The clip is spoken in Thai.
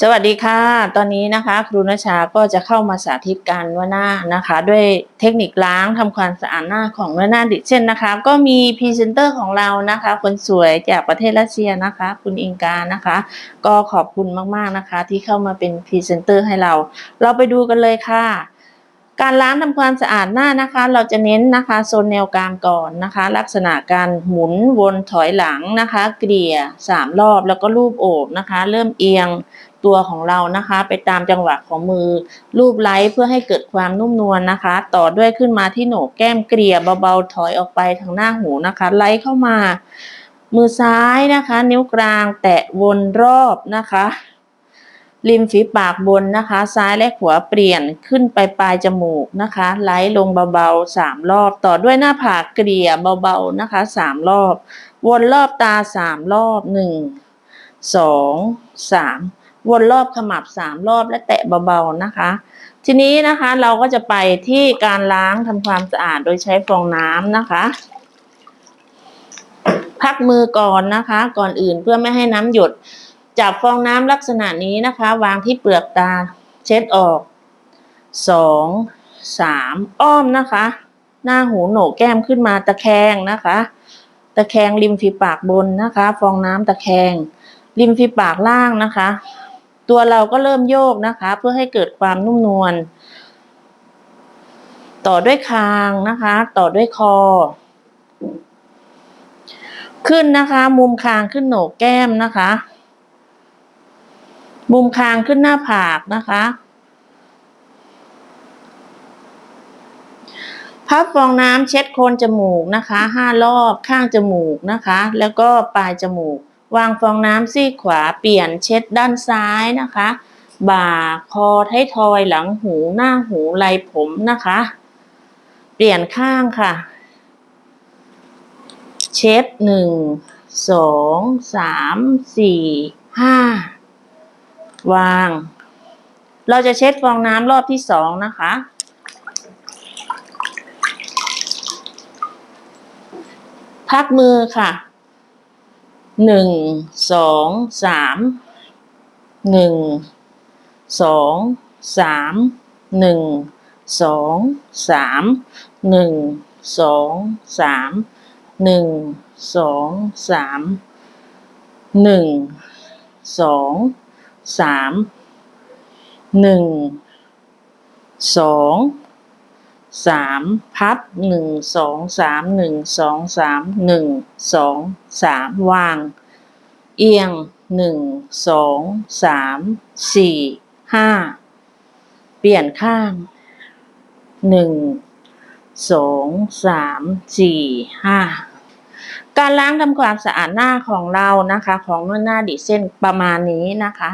สวัสดีค่ะ ตอนนี้นะคะ ครูนชาก็จะเข้ามาสาธิตการนวดหน้านะคะ ด้วยเทคนิคล้างทำความสะอาดหน้าของนวดหน้าดิเช่นนะคะ ก็มีพรีเซนเตอร์ของเรานะคะ คนสวยจากประเทศรัสเซียนะคะ คุณอิงกานะคะ ก็ขอบคุณมากๆนะคะ ที่เข้ามาเป็นพรีเซนเตอร์ให้เรา เราไปดูกันเลยค่ะ การล้างทำความสะอาดหน้านะคะ เราจะเน้นนะคะโซนแนวกลางก่อนนะคะ ลักษณะการหมุนวนถอยหลังนะคะ เกลี่ยสามรอบแล้วก็รูปโอบนะคะ เริ่มเอียง ตัวของเรานะคะ ไปตามจังหวะของมือ รูปไล้เพื่อให้เกิดความนุ่มนวลนะคะ ต่อด้วยขึ้นมาที่โหนกแก้มเกลี่ยเบาๆถอยออกไปทางหน้าหูนะคะ ไล่เข้ามา มือซ้ายนะคะ นิ้วกลางแตะวนรอบนะคะริมฝีปากบนนะคะ ซ้ายและขวาเปลี่ยนขึ้นไปปลายจมูกนะคะไล่ลงเบาๆสามรอบ ต่อด้วยหน้าผากเกลี่ยเบาๆนะคะสามรอบ วนรอบตาสามรอบหนึ่งสองสาม วนรอบขมับสามรอบและแตะเบาๆนะคะ ทีนี้นะคะเราก็จะไปที่การล้างทำความสะอาดโดยใช้ฟองน้ำนะคะ พักมือก่อนนะคะ ก่อนอื่นเพื่อไม่ให้น้ำหยดจับฟองน้ำลักษณะนี้นะคะ วางที่เปลือกตาเช็ดออกสองสามอ้อมนะคะ หน้าหูโหนกแก้มขึ้นมาตะแคงนะคะ ตะแคงริมฝีปากบนนะคะ ฟองน้ำตะแคงริมฝีปากล่างนะคะ ตัวเราก็เริ่มโยกนะคะ เพื่อให้เกิดความนุ่มนวล ต่อด้วยคางนะคะ ต่อด้วยคอ ขึ้นนะคะ มุมคางขึ้นโหนกแก้มนะคะ มุมคางขึ้นหน้าผากนะคะพับฟองน้ำเช็ดโคนจมูกนะคะห้ารอบข้างจมูกนะคะ แล้วก็ปลายจมูก วางฟองน้ำซีขวาเปลี่ยนเช็ดด้านซ้ายนะคะ บ่าคอท้ายทอยหลังหูหน้าหูไหลผมนะคะ เปลี่ยนข้างค่ะ เช็ดหนึ่งสองสามสี่ห้าวาง เราจะเช็ดฟองน้ำรอบที่สองนะคะ พักมือค่ะ หนึ่งสองสามหนึ่งสองสามหนึ่งสองสามหนึ่งสองสามหนึ่งสองสามหนึ่งสองสามหนึ่งสอง สามพับหนึ่งสองสามหนึ่งสองสามหนึ่งสองสามวาง เอียงหนึ่งสองสามสี่ห้าเปลี่ยนข้างหนึ่งสองสามสี่ห้าการล้างทำความสะอาดหน้าของเรานะคะ ของนวดหน้าดิเส้นประมาณนี้นะคะ